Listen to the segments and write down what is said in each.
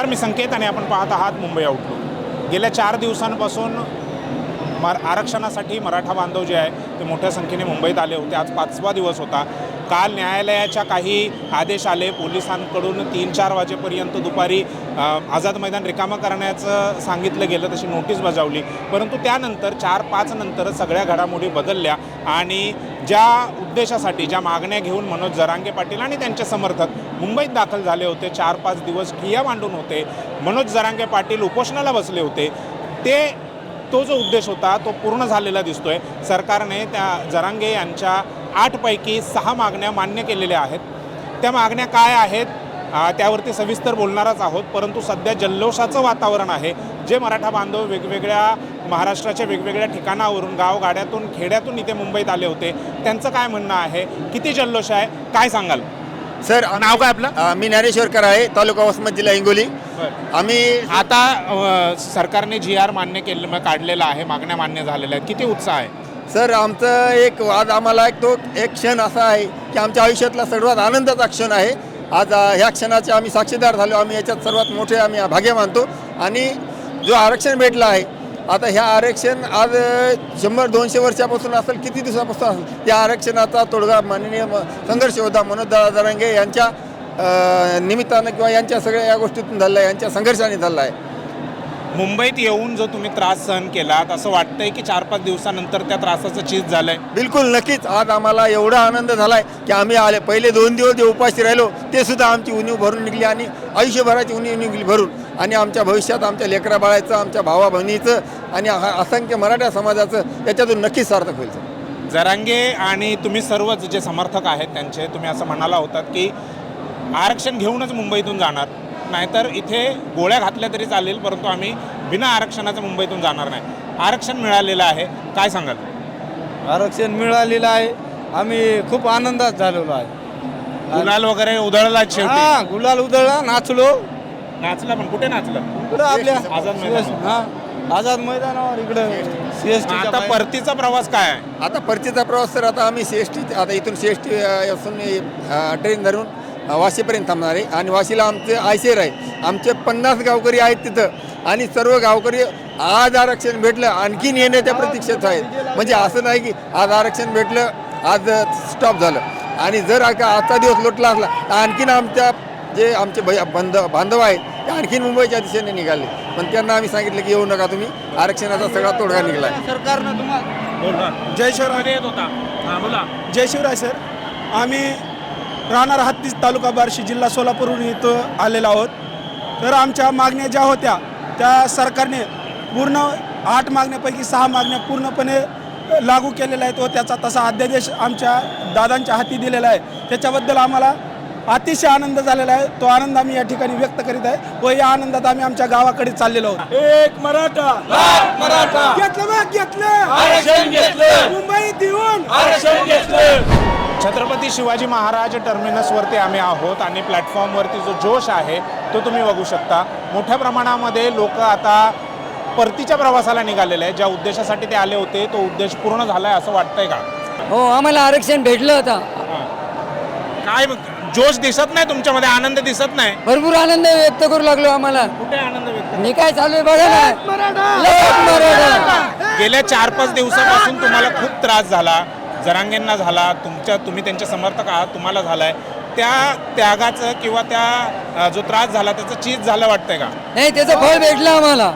नमस्कार मी संकेत आणि आपण पाहत आहात मुंबई आउटलुक गेल्या चार दिवसांपासून मर आरक्षणासाठी मराठा बांधव जे आहे ते मोठ्या संख्येने मुंबईत आले होते. आज पाचवा दिवस होता. काल न्यायालयाच्या काही आदेश आले. पोलिसांकडून तीन चार वाजेपर्यंत दुपारी आझाद मैदान रिकामं करण्याचं सांगितलं गेलं तशी नोटीस बजावली. परंतु त्यानंतर चार पाच नंतर सगळ्या घडामोडी बदलल्या आणि ज्या उद्देशासाठी ज्या मागण्या घेऊन मनोज जरांगे पाटील आणि त्यांचे समर्थक मुंबईत दाखल झाले होते. चार पाच दिवस ठिया मांडून होते. मनोज जरांगे पाटील उपोषणाला बसले होते. ते तो जो उद्देश होता तो पूर्ण झालेला दिसतोय. सरकारने त्या जरांगे यांच्या आठपैकी सहा मागण्या मान्य केलेल्या आहेत. त्या मागण्या काय आहेत? त्यावरती सविस्तर बोलणारच आहोत. परंतु सध्या जल्लोषाचं वातावरण आहे. जे मराठा बांधव वेगवेगळ्या महाराष्ट्राच्या वेगवेगळ्या ठिकाणावरून गावगाड्यातून खेड्यातून इथे मुंबईत आले होते. त्यांचं काय म्हणणं आहे? किती जल्लोष आहे? काय सांगाल? सर नाव काय आपलं? अ, मी ज्ञानेश्वर आहे तालुका वसमत जिल्हा हिंगोली. आम्ही आता अ, सरकारने जी आर मान्य केलं काढलेला आहे मागण्या मान्य झालेल्या आहेत. किती उत्साह आहे? सर आमचं एक आज आम्हाला एक तो एक क्षण असा आहे की आमच्या आयुष्यातला सर्वात आनंदाचा क्षण आहे. आज अ, ह्या क्षणाचे आम्ही साक्षीदार झालो. आम्ही याच्यात सर्वात मोठे आम्ही भाग्य मानतो. आणि जो आरक्षण भेटलं आहे आता ह्या आरक्षण आज शंभर दोनशे वर्षापासून असेल किती दिवसापासून असेल? त्या आरक्षणाचा तोडगा माननीय संघर्ष होता मनोज दादा जरांगे यांच्या निमित्तानं किंवा यांच्या सगळ्या या गोष्टीतून झालं आहे यांच्या संघर्षाने झालं आहे. मुंबईत येऊन जो तुम्ही त्रास सहन केलात असं वाटतंय की चार पाच दिवसानंतर त्या त्रासाचं चीज झालंय? बिलकुल नक्कीच. आज आम्हाला एवढा आनंद झाला आहे की आम्ही आले. पहिले दोन दिवस जे उपाशी राहिलो ते सुद्धा आमची उणीव भरून निघली आणि आयुष्यभराची उणीव निघली भरून. आणि आमच्या भविष्यात आमच्या लेकरा बाळाचं आमच्या भावा बहिणीचं आणि हा- असंख्य मराठा समाजाचं याच्यातून नक्कीच सार्थक होईल. जरांगे आणि तुम्ही सर्वच जे समर्थक आहेत त्यांचे तुम्ही असं म्हणाला होतात की आरक्षण घेऊनच मुंबईतून जाणार नाहीतर इथे गोळ्या घातल्या तरी चालेल परंतु आम्ही बिना आरक्षणाचं मुंबईतून जाणार नाही. आरक्षण मिळालेलं आहे काय सांगाल? आरक्षण मिळालेलं आहे. आम्ही खूप आनंदात झालेलो आहे. गुलाल वगैरे उधळला शेवटी. हा गुलाल उधळला नाचलो. नाचला पण. कुठे नाचलं? इकडं आपल्या आझाद मैदान. हा आझाद मैदानावर इकडं सी एस आता परतीचा प्रवास काय? आहे आता परतीचा प्रवास सर आता आम्ही सी एस टी आता इथून सी एस टी असून ट्रेन धरून अ, वाशीपर्यंत थांबणार आहे. आणि वाशीला आमचे आयसेर आहे. आमचे पन्नास गावकरी आहेत तिथं. आणि सर्व गावकरी आज आरक्षण भेटलं आणखीन येण्याच्या प्रतीक्षेत आहेत. म्हणजे असं नाही की आज आरक्षण भेटलं आज स्टॉप झालं. आणि जर का आजचा दिवस लोटला असला तर आणखीन आमच्या जे आमचे भै बंध बांधव आहेत ते आणखीन मुंबईच्या दिशेने निघाले. पण त्यांना आम्ही सांगितलं की येऊ नका तुम्ही आरक्षणाचा सगळा तोडगा निघाला. आहे सरकारनं तुम्हाला जय शिवराय. येत होता. हा बोला. जय शिवराय सर. आम्ही राहणार हत्तीस तालुका बार्शी जिल्हा सोलापूरहून इथं आलेलो आहोत. तर आमच्या मागण्या ज्या होत्या त्या सरकारने पूर्ण आठ मागण्यापैकी सहा मागण्या पूर्णपणे लागू केलेल्या आहेत व त्याचा तसा अध्यादेश आमच्या दादांच्या हाती दिलेला आहे. त्याच्याबद्दल आम्हाला अतिशय आनंद झालेला आहे. तो आनंद आम्ही या ठिकाणी व्यक्त करीत आहे व या आनंदात आम्ही आमच्या गावाकडे चाललेलो आहोत. एक मराठा. मराठा. घेतलं मग घेतलं. आरक्षण घेतलं. छत्रपती शिवाजी महाराज टर्मिनसवरती आम्ही आहोत आणि प्लॅटफॉर्मवरती जो जोश आहे तो तुम्ही बघू शकता. मोठ्या प्रमाणामध्ये लोक आता परतीच्या प्रवासाला निघालेले आहेत. ज्या उद्देशासाठी ते आले होते तो उद्देश पूर्ण झालाय असं वाटतंय का? हो आम्हाला आरक्षण भेटलं होतं. काय मग जोश दिसत नाही तुमच्यामध्ये आनंद दिसत नाही. भरपूर आनंद व्यक्त करू लागलो आम्हाला. कुठे आनंद व्यक्त मी काय चालू आहे बघा ना. लेक मराठा. गेल्या चार पाच दिवसापासून तुम्हाला खूप त्रास झाला जरांगेंना झाला तुमच्या तुम्ही त्यांचे समर्थक आहात तुम्हाला झालाय. त्या त्यागाचं किंवा त्या अ, जो त्रास झाला त्याचं चीज झालं वाटतंय का? नाही त्याचं फळ भेटलं आम्हाला.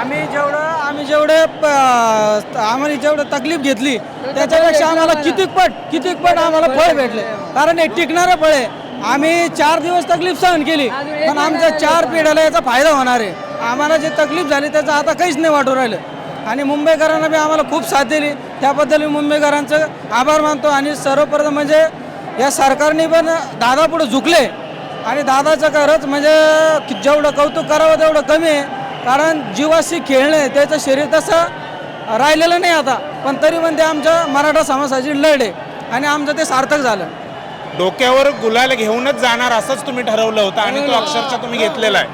आम्ही जेवढं आम्ही जेवढे प- आम्हाला जेवढं तकलीफ घेतली त्याच्यापेक्षा आम्हाला. कितीक पट कितीक पट आम्हाला फळ भेटले. कारण हे टिकणारं फळ आहे. आम्ही चार दिवस तकलीफ सहन केली पण आमच्या चार पिढ्याला याचा फायदा होणार आहे. आम्हाला जे तकलीफ झाली त्याचं आता काहीच नाही वाटू राहिलं. आणि मुंबईकरांना बी आम्हाला खूप साथ दिली. त्याबद्दल मी मुंबईकरांचं आभार मानतो. आणि सर्वप्रथम म्हणजे या सरकारने पण दादापुढे झुकले. आणि दादाचं खरंच म्हणजे जेवढं कौतुक करावं तेवढं कमी आहे. कारण जीवाशी खेळणे त्याचं शरीर तसं राहिलेलं नाही आता. पण तरी पण ते आमच्या मराठा समाजाची लढ आहे. आणि आमचं ते सार्थक झालं. डोक्यावर गुलाल घेऊनच जाणार असंच तुम्ही ठरवलं होतं आणि तो अक्षरशः तुम्ही घेतलेला आहे.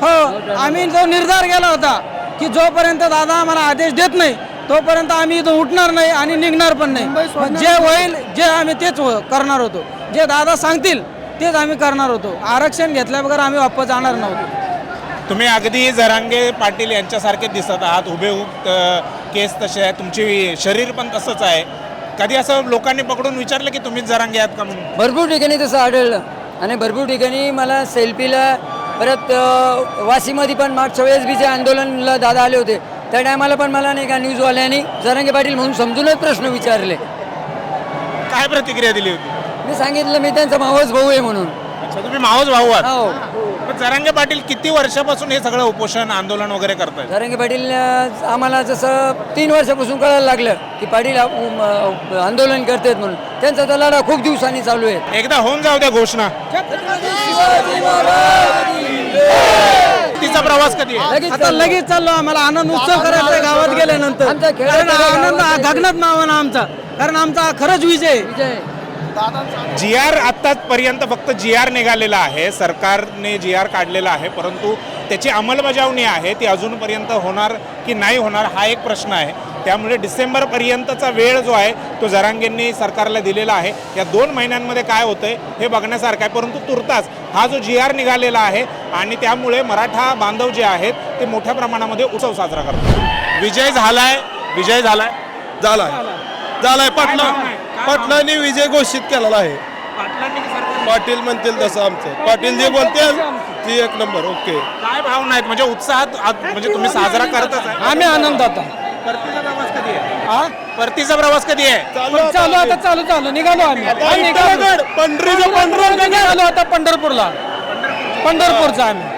हो आम्ही जो निर्धार केला होता की जोपर्यंत दादा आम्हाला आदेश देत नाही तोपर्यंत आम्ही इथून उठणार नाही आणि निघणार पण नाही. जे होईल जे आम्ही तेच हो- करणार होतो. जे दादा सांगतील तेच आम्ही करणार होतो. आरक्षण घेतल्याबरोबर आम्ही वापस जाणार नव्हतो. तुम्ही अगदी जरांगे पाटील यांच्यासारखे दिसत आहात. अ, केस तसे आहे तुमची शरीर पण तसंच आहे. कधी असं लोकांनी पकडून विचारलं की तुम्हीच जरांगे आहात का म्हणून? भरपूर ठिकाणी तसं आढळलं. आणि भरपूर ठिकाणी मला सेल्फीला परत अ, वाशीमध्ये पण मागच्या वेळेस बी जे आंदोलनला दादा आले होते. त्या टायमाला पण मला नाही का न्यूजवाल्यांनी जरांगे पाटील म्हणून समजूनच प्रश्न विचारले. काय प्रतिक्रिया दिली होती? मी सांगितलं मी त्यांचा मावस भाऊ आहे म्हणून. अच्छा तुम्ही मावस भाऊ आहात? हो. जरांगे पाटील किती वर्षापासून हे सगळं उपोषण आंदोलन वगैरे करतायत? जरांगे पाटील अ, आम्हाला जसं तीन वर्षापासून कळायला लागलं की पाटील आ- उम, अ, आंदोलन करतात म्हणून. त्यांचा तर लढा खूप दिवसांनी चालू आहे. एकदा होऊन जाऊ द्या घोषणा. तिचा प्रवास कधी आहे? लगेच आता. लगेच चाललो आम्हाला आनंद उत्सव करायचा आहे गावात गेल्यानंतर. आमचा खेळ कारण सगळ्या आनंद. गगनात मावाना आमचा. कारण आमचा हा खरंच विजय आहे. विजय जी आर आत्तापर्यंत फक्त जी आर निघालेला आहे. सरकारने जी आर काढलेला आहे परंतु त्याची अंमलबजावणी आहे ती अजूनपर्यंत होणार की नाही होणार हा एक प्रश्न आहे. त्यामुळे डिसेंबरपर्यंतचा वेळ जो आहे तो जरांगेंनी सरकारला दिलेला आहे. या दोन महिन्यांमध्ये काय होतंय हे बघण्यासारखं आहे परंतु तुर्तास हा जो जी आर निघालेला आहे आणि त्यामुळे मराठा बांधव जे आहेत ते मोठ्या प्रमाणामध्ये उत्सव साजरा करतात. विजय झालाय विजय झालाय. झालाय. झालाय. पाटला. पाटलांनी विजय घोषित केलेला आहे. पाटलांनी की सरकारने? पाटील म्हणतील तसं आमचं. पाटील जे बोलतील ती एक नंबर ओके. काय भावना आहेत म्हणजे उत्साहात आत- म्हणजे तुम्ही साजरा करतच आहे. आम्ही आनंदात आहे. परतीचा प्रवास कधी आहे? हा? परतीचा प्रवास कधी आहे? पण चालू आता चालू चालू. निघालो आम्ही. हा, निघालो. पंढरीचं पंढर निघालो आता पंढरपूरला. पंढरपूरचा. आम्ही.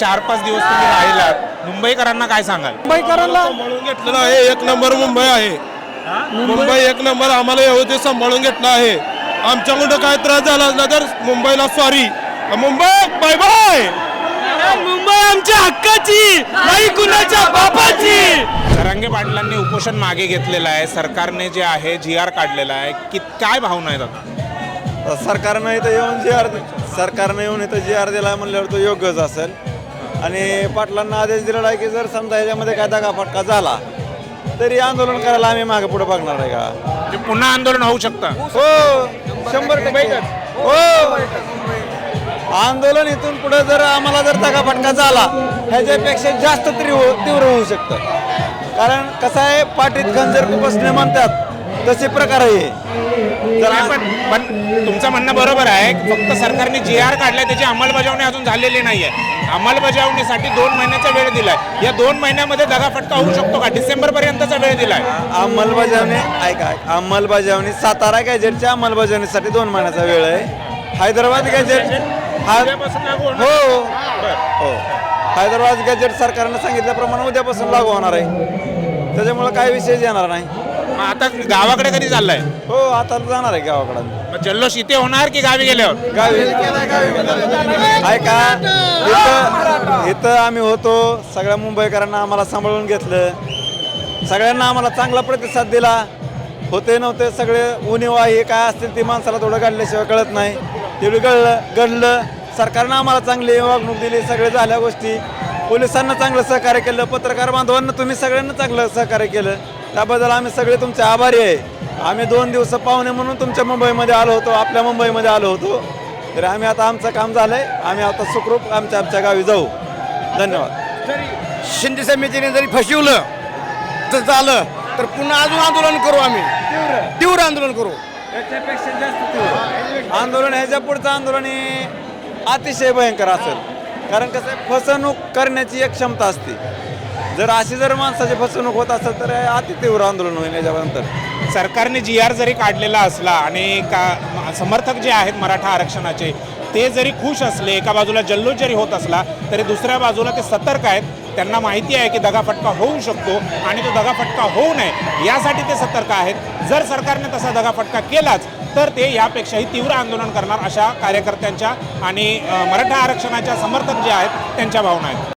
चार पाच दिवस तुम्ही राहिलात. मुंबईकरांना काय सांगाल? मुंबईकरांना सांभाळून घेतलेलं आहे एक नंबर मुंबई आहे. मुंबई एक नंबर आम्हाला ते सांभाळून घेतलं आहे. आमच्याकडं काय त्रास झाला असला तर मुंबईला sorry Mumbai bye bye Mumbai आमच्या हक्काची नाही कुणाच्या बापाची. जरांगे पाटलांनी उपोषण मागे घेतलेलं आहे. सरकारने जे आहे जी आर काढलेला आहे. की काय भावना आहेत आता? सरकारनं इथं येऊन जी आर सरकारनं येऊन इथं जी आर दिला म्हणल्यावर तो योग्यच असेल. आणि पाटलांना आदेश दिलेला आहे की जर समजा ह्याच्यामध्ये काय दगाफटका झाला तरी आंदोलन करायला आम्ही मागे पुढे बघणार आहे का? म्हणजे पुन्हा आंदोलन होऊ शकतं. हो. शंभर टक्के. हो. आंदोलन इथून पुढे जर आम्हाला जर दगाफटका झाला ह्याच्यापेक्षा जास्त तीव्र तीव्र होऊ शकतं. कारण कसं आहे पाठीत खंजर बसणे म्हणतात तसे प्रकार आहे. जर नाही, पण तुमचं म्हणणं बरोबर आहे. फक्त सरकारने जी आर काढलाय त्याची अंमलबजावणी अजून झालेली नाहीये. अंमलबजावणीसाठी दोन महिन्याचा वेळ दिलाय. या दोन महिन्यामध्ये दगाफटका होऊ शकतो का? डिसेंबर पर्यंतचा वेळ दिलाय. अंमलबजावणी ऐका अंमलबजावणी सातारा गॅजेटच्या अंमलबजावणीसाठी दोन महिन्याचा वेळ आहे. हैदराबाद गॅजेट हा उद्यापासून लागू होणार? हो. बरं. हो. हैदराबाद गॅजेट सरकारनं सांगितल्याप्रमाणे उद्यापासून लागू होणार आहे. त्याच्यामुळे काही विषय येणार नाही. मग आता गावाकडे कधी चाललाय? हो आता जाणार आहे गावाकडं. मग जल्लोष इथे होणार की गावी गेल्यावर? गावी. ऐका इथं इथं आम्ही होतो सगळ्या मुंबईकरांना आम्हाला सांभाळून घेतलं. सगळ्यांना आम्हाला चांगला प्रतिसाद दिला. होते नव्हते सगळे उणीव आहे काय असतील ती माणसाला थोडं काढल्याशिवाय कळत नाही. तेवढी कळलं घडलं. सरकारनं आम्हाला चांगली वागणूक दिली सगळे झाल्या गोष्टी. पोलिसांना चांगलं सहकार्य केलं पत्रकार बांधवांना तुम्ही सगळ्यांना चांगलं सहकार्य केलं. त्याबद्दल आम्ही सगळे तुमचे आभारी आहे. आम्ही दोन दिवस पाहुणे म्हणून तुमच्या मुंबईमध्ये आलो होतो आपल्या मुंबईमध्ये आलो होतो. तर आम्ही आता आमचं काम झालंय. आम्ही आता सुखरूप आमच्या आमच्या गावी जाऊ. धन्यवाद. शिंदे समितीने जरी फसवलं तर झालं तर पुन्हा अजून आंदोलन करू आम्ही. तीव्र. आंदोलन करू. आंदोलन ह्याच्या पुढचं आंदोलन हे अतिशय भयंकर असेल. कारण कसं आहे, फसवणूक करण्याची एक क्षमता असते. जर अशी जर माणसाची फसवणूक होत असेल तर अति तीव्र आंदोलन होईल याच्यानंतर. सरकारने जी आर जरी काढलेला असला आणि का समर्थक जे आहेत मराठा आरक्षणाचे ते जरी खुश असले एका बाजूला जल्लोष जरी होत असला तरी दुसऱ्या बाजूला ते सतर्क आहेत. त्यांना माहिती आहे की दगाफटका होऊ शकतो आणि तो दगाफटका होऊ नये यासाठी ते सतर्क आहेत. जर सरकारने तसा दगाफटका केलाच तर ते यापेक्षाही तीव्र आंदोलन करणार अशा कार्यकर्त्यांच्या आणि अ, मराठा आरक्षणाच्या समर्थक जे आहेत त्यांच्या भावना आहेत.